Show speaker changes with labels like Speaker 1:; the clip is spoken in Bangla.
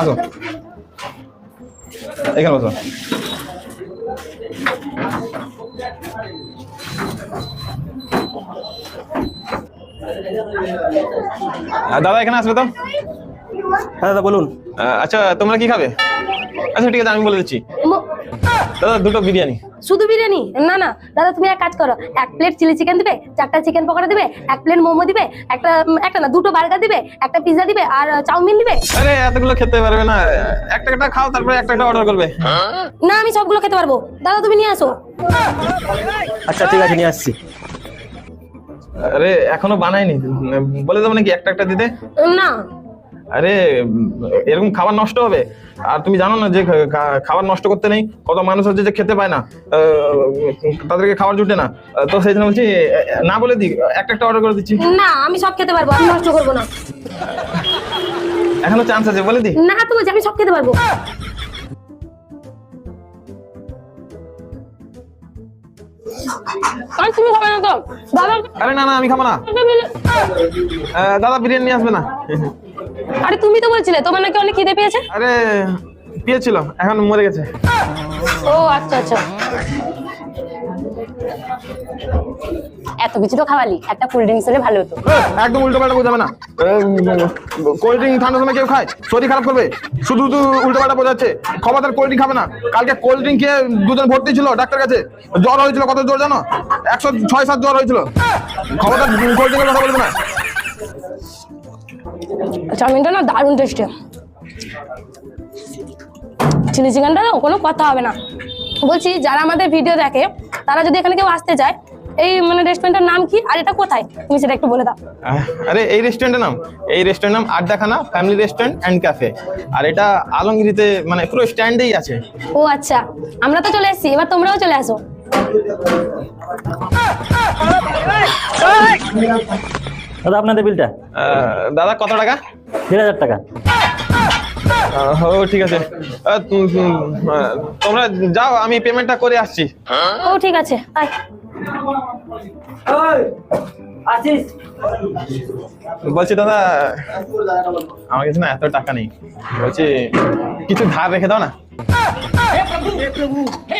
Speaker 1: আসো। এখানে বসো। দাদা এখানে আসবে তো?
Speaker 2: হ্যাঁ দাদা বলুন।
Speaker 1: আচ্ছা তোমরা কি খাবে? আচ্ছা ঠিক আছে আমি বলে দিচ্ছি। দাদা দুটো বিরিয়ানি।
Speaker 3: শুধু বিরিয়ানি? না না। দাদা তুমি এক কাজ করো। এক প্লেট চিলি চিকেন দিবে চারটা চিকেন পকোড়া দিবে এক প্লেট মোমো দিবে একটা একটা না দুটো বার্গার দিবে একটা পিৎজা দিবে আর চাউমিন দিবে।
Speaker 1: আরে এতগুলো খেতে পারবে না। একটা একটা খাও তারপরে একটা একটা অর্ডার করবে।
Speaker 3: না আমি সবগুলো খেতে পারব। দাদা তুমি নিয়ে আসো।
Speaker 2: আচ্ছা ঠিক আছে নিয়ে আসছি।
Speaker 1: আরে এখনও বানাইনি। বলে দেবো নাকি একটা একটা দিতে?
Speaker 3: না।
Speaker 1: আরে এরকম খাবার নষ্ট হবে। আর তুমি জানো না যে খাবার নষ্ট করতে নেই কত মানুষ হচ্ছে যে খেতে পায় না তাদেরকে খাবার জুটে না। তো সেই জন্য বলছি না বলে দিই একটা একটা অর্ডার করে দিচ্ছি।
Speaker 3: না আমি সব খেতে পারব আমি নষ্ট করব না।
Speaker 1: এখনও চান্স আছে বলে দিই
Speaker 3: না তো আমি সব খেতে পারব। আর তুমি খাবে না তো? দাদা
Speaker 1: আরে না না আমি খাব না। দাদা বিরিয়ানি আসবে না।
Speaker 3: আরে তুমি তো বলছিলে তোমার নাকি অনেক খিদে পেয়েছে?
Speaker 1: আরে পেয়েছিল এখন মরে গেছে।
Speaker 3: ও আচ্ছা আচ্ছা। এত কিছু তো খাওয়ালি একটা কোল্ড ড্রিঙ্কস হলে ভালো হতো।
Speaker 1: একদম উল্টো পাল্টা বোঝাবে না। কোল্ড ড্রিঙ্ক ঠান্ডার সময় কেউ খায় শরীর খারাপ করবে শুধু শুধু উল্টো পাল্টা বোঝাচ্ছে খবরদার কোল্ড ড্রিঙ্ক খাবে না। কালকে কোল্ড ড্রিঙ্ক খেয়ে দুজন ভর্তি ছিল ডাক্তার কাছে। জ্বর হয়েছিল কত জ্বর জানো? একশো ছয় সাত জ্বর হয়েছিল। খবরদার কোল্ড ড্রিঙ্কের কথা বলবে না।
Speaker 3: চাউমিনটা না দারুণ টেস্টি চিলি চিকেনটা না কোনো কথা হবে না বলছি যারা আমাদের ভিডিও দেখে তারা যদি এখানে কেউ আসতে চায় এই মানে রেস্টুরেন্টের নাম কি আর এটা কোথায় তুমি সেটা একটু বলে দাও
Speaker 1: আরে এই রেস্টুরেন্টের নাম এই রেস্টুরেন্টের নাম Addakhana family restaurant and cafe আর এটা আলমগিরিতে মানে পুরো স্ট্যান্ডেই আছে
Speaker 3: ও আচ্ছা আমরা তো চলে এসেছি এবার তোমরাও চলে আসো
Speaker 2: দাদা আপনাদের বিলটা?
Speaker 1: দাদা কত টাকা?
Speaker 2: দেড় হাজার টাকা।
Speaker 1: ঠিক আছে। তোমরা যাও আমি পেমেন্টটা করে আসছি।
Speaker 3: ও ঠিক আছে
Speaker 1: বলছি দাদা আমার কাছে না এত টাকা নেই। বলছি কিছু ধার রেখে দাও না।
Speaker 4: হে প্রভু হে প্রভু। হে